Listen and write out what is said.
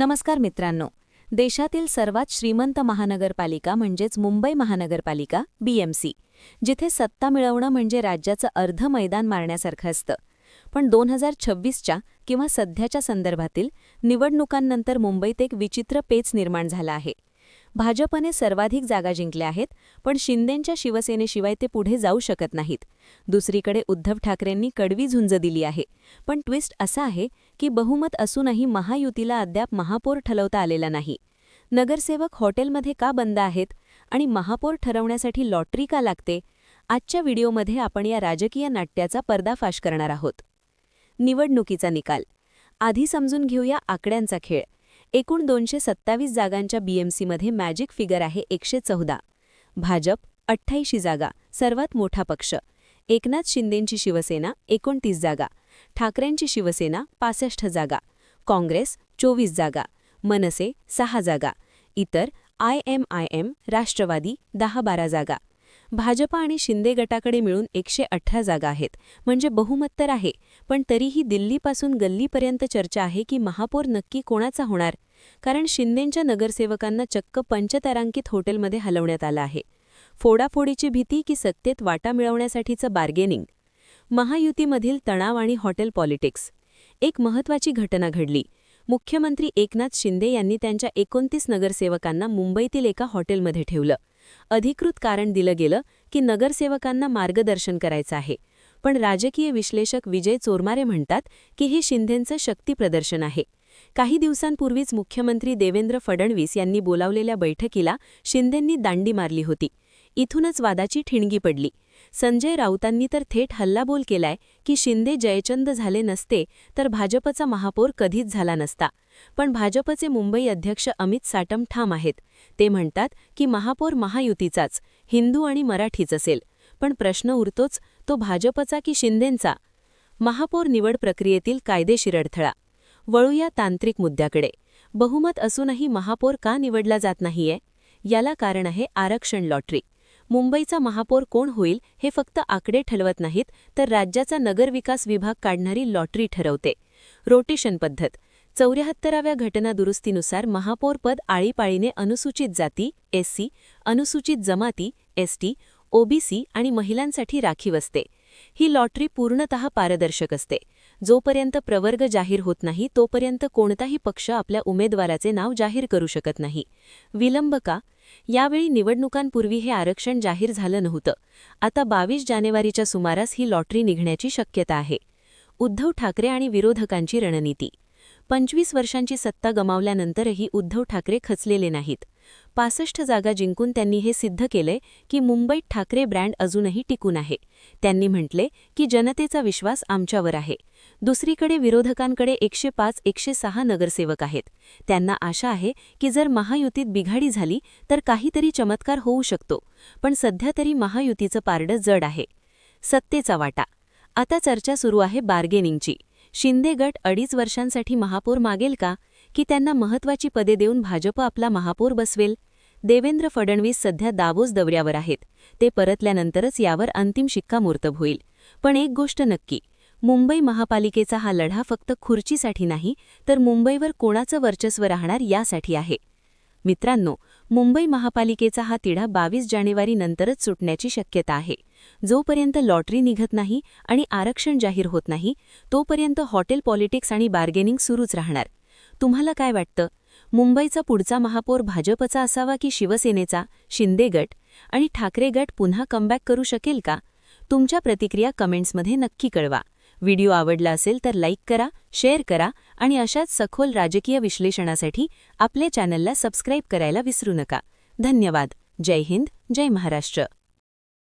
नमस्कार मित्रांनो. देशातील सर्वात श्रीमंत महानगरपालिका म्हणजेच मुंबई महानगरपालिका बीएमसी जिथे सत्ता मिळवणं म्हणजे राज्याचं अर्ध मैदान मारण्यासारखं असतं. पण दोन हजार छव्वीसच्या किंवा सध्याच्या संदर्भातील निवडणुकांनंतर मुंबईत एक विचित्र पेच निर्माण झाला आहे. भाजपने सर्वाधिक जागा जिंकल्या आहेत पण शिंदेंच्या शिवसेनेशिवाय ते पुढे जाऊ शकत नाहीत. दुसरीकडे उद्धव ठाकरेंनी कडवी झुंज दिली आहे. पण ट्विस्ट असा आहे की बहुमत असूनही महायुतीला अद्याप महापौर ठलवता आलेला नाही. नगरसेवक हॉटेलमध्ये का बंद आहेत आणि महापौर ठरवण्यासाठी लॉटरी का लागते? आजच्या व्हिडिओमध्ये आपण या राजकीय नाट्याचा पर्दाफाश करणार आहोत. निवडणुकीचा निकाल. आधी समजून घेऊया आकड्यांचा खेळ. एकूण दोनशे सत्तावीस जागांच्या बीएमसीमध्ये मॅजिक फिगर आहे एकशे चौदा. भाजप अठ्ठ्याऐंशी जागा सर्वात मोठा पक्ष. एकनाथ शिंदेंची शिवसेना एकोणतीस जागा. ठाकरेंची शिवसेना पासष्ट जागा. काँग्रेस चोवीस जागा. मनसे सहा जागा. इतर I M I M Rashtrawadi दहा बारा जागा. भाजपा आणि शिंदे गटाकडे मिळून एकशे अठरा जागा आहेत. म्हणजे बहुमत तर आहे पण तरीही दिल्लीपासून गल्लीपर्यंत चर्चा आहे की महापौर नक्की कोणाचा होणार कारण शिंदेंच्या नगरसेवकांना चक्क पंचतारांकित हॉटेलमध्ये हलवण्यात आलं आहे. फोडाफोडीची भीती की सत्तेत वाटा मिळवण्यासाठीचं बार्गेनिंग. महायुतीमधील तणाव आणि हॉटेल पॉलिटिक्स. एक महत्त्वाची घटना घडली. मुख्यमंत्री एकनाथ शिंदे यांनी त्यांच्या एकोणतीस नगरसेवकांना मुंबईतील एका हॉटेलमध्ये ठेवलं. अधिकृत कारण दिलं गेलं की नगरसेवकांना मार्गदर्शन करायचं आहे. पण राजकीय विश्लेषक विजय चोरमारे म्हणतात की हे शिंदेंचं शक्तीप्रदर्शन आहे. काही दिवसांपूर्वीच मुख्यमंत्री देवेंद्र फडणवीस यांनी बोलावलेल्या बैठकीला शिंदेंनी दांडी मारली होती. इथूनच वादाची ठिणगी पडली. संजय राऊतांनी तर थेट हल्लाबोल केलाय की शिंदे जयचंद झाले नसते तर भाजपचा महापौर कधीच झाला नसता. पण भाजपचे मुंबई अध्यक्ष अमित साटम ठाम आहेत. ते म्हणतात की महापौर महायुतीचाच हिंदू आणि मराठीच असेल. पण प्रश्न उरतोच तो भाजपचा की शिंदेंचा? महापौर निवड प्रक्रियेतील कायदेशीर अडथळा वळूया तांत्रिक मुद्द्याकडे. बहुमत असूनही महापौर का निवडला जात नाहीये? याला कारण आहे आरक्षण लॉटरी. मुंबईचा महापौर कोण होईल हे फक्त आकडे ठरवत नाहीत तर राज्याचा नगरविकास विभाग काढणारी लॉटरी ठरवते. रोटेशन पद्धत. चौऱ्याहत्तराव्या घटना दुरुस्तीनुसार महापौरपद आळीपाळीने अनुसूचित जाती एससी अनुसूचित जमाती एसटी ओबीसी आणि महिलांसाठी राखीव असते. ही लॉटरी पूर्णतः पारदर्शक असते. जोपर्यंत प्रवर्ग जाहीर होत नाही तोपर्यंत कोणताही पक्ष आपल्या उमेदवाराचे नाव जाहीर करू शकत नाही. विलंब का? यावेळी निवडणुकांपूर्वी हे आरक्षण जाहीर झालं नव्हतं. आता बावीस जानेवारीच्या सुमारास ही लॉटरी निघण्याची शक्यता आहे. उद्धव ठाकरे आणि विरोधकांची रणनीती. पंचवीस वर्षांची सत्ता गमावल्यानंतरही उद्धव ठाकरे खचलेले नाहीत. पासष्ट जागा जिंकून त्यांनी हे सिद्ध केले की मुंबईत ठाकरे ब्रँड अजूनही टिकून आहे. त्यांनी म्हटले की जनतेचा विश्वास आमच्यावर आहे. दुसरीकडे विरोधकांकडे एकशे पाच एकशे सहा नगरसेवक आहेत. त्यांना आशा आहे की जर महायुतीत बिघाडी झाली तर काहीतरी चमत्कार होऊ शकतो पण सध्या तरी महायुतीचं पारडं जड आहे. सत्तेचा वाटा. आता चर्चा सुरू आहे बार्गेनिंगची. शिंदे गट अडीच वर्षांसाठी महापौर मागेल का? की त्यांना महत्वाची पदे देऊन भाजप आपला महापौर बसवेल? देवेंद्र फडणवीस सध्या दावोस दौऱ्यावर आहेत. ते परतल्यानंतरच यावर अंतिम शिक्कामोर्तब होईल. पण एक गोष्ट नक्की मुंबई महापालिकेचा हा लढा फक्त खुर्चीसाठी नाही तर मुंबईवर कोणाचं वर्चस्व राहणार यासाठी आहे. मित्रांनो मुंबई महापालिकेचा हा तिढा बावीस जानेवारी नंतरच सुटण्याची शक्यता आहे. जोपर्यंत लॉटरी निघत नाही आणि आरक्षण जाहीर होत नाही तोपर्यंत हॉटेल पॉलिटिक्स आणि बार्गेनिंग सुरूच राहणार. तुम्हाला काय वाटतं? मुंबईचा पुढचा महापौर भाजपचा असावा की शिवसेनेचा? शिंदे गट आणि ठाकरे गट पुन्हा कमबॅक करू शकेल का? तुमच्या प्रतिक्रिया कमेंट्समध्ये नक्की कळवा. व्हिडिओ आवडला असेल तर लाईक करा शेअर करा आणि अशाच सखोल राजकीय विश्लेषणासाठी आपल्या चॅनलला सबस्क्राईब करायला विसरू नका. धन्यवाद. जय हिंद. जय महाराष्ट्र.